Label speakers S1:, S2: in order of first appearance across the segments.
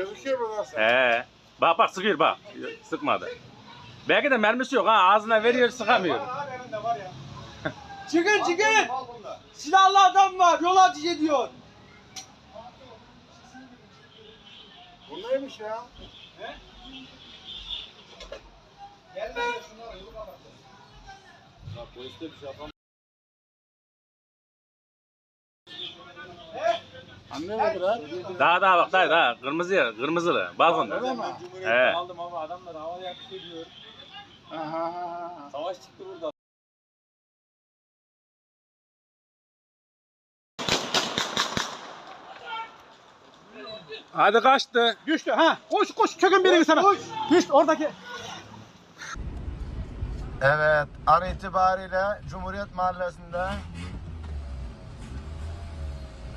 S1: Gözüküyor mu nasıl?
S2: He. Bak bak sıkıyor bak. Sıkmadı. Belki de mermisi yok ha ağzına veriyor sıkamıyor.
S3: Çıkın çıkın. Silahlı adam var. Yol ateş ediyor.
S1: Bu neymiş ya? Anlamadır ha.
S2: Daha daha bak daha daha kırmızı ya kırmızılı balkonda. He.
S3: Aldım ama adamlar havada yakış ediyor.
S1: Aha, aha, aha.
S3: Savaş çıktı burada.
S2: Hadi kaçtı.
S3: Düştü ha. Koş koş çökün birini sana. Koş. Düştü oradaki.
S1: Evet, an itibariyle Cumhuriyet Mahallesi'nde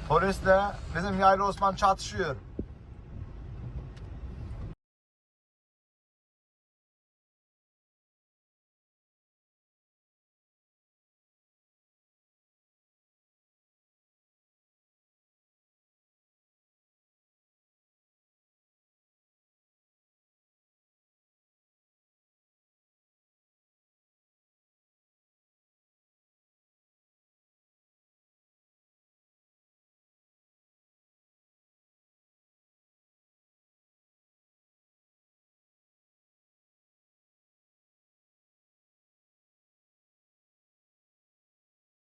S1: polisle bizim Yaylı Osman çatışıyor.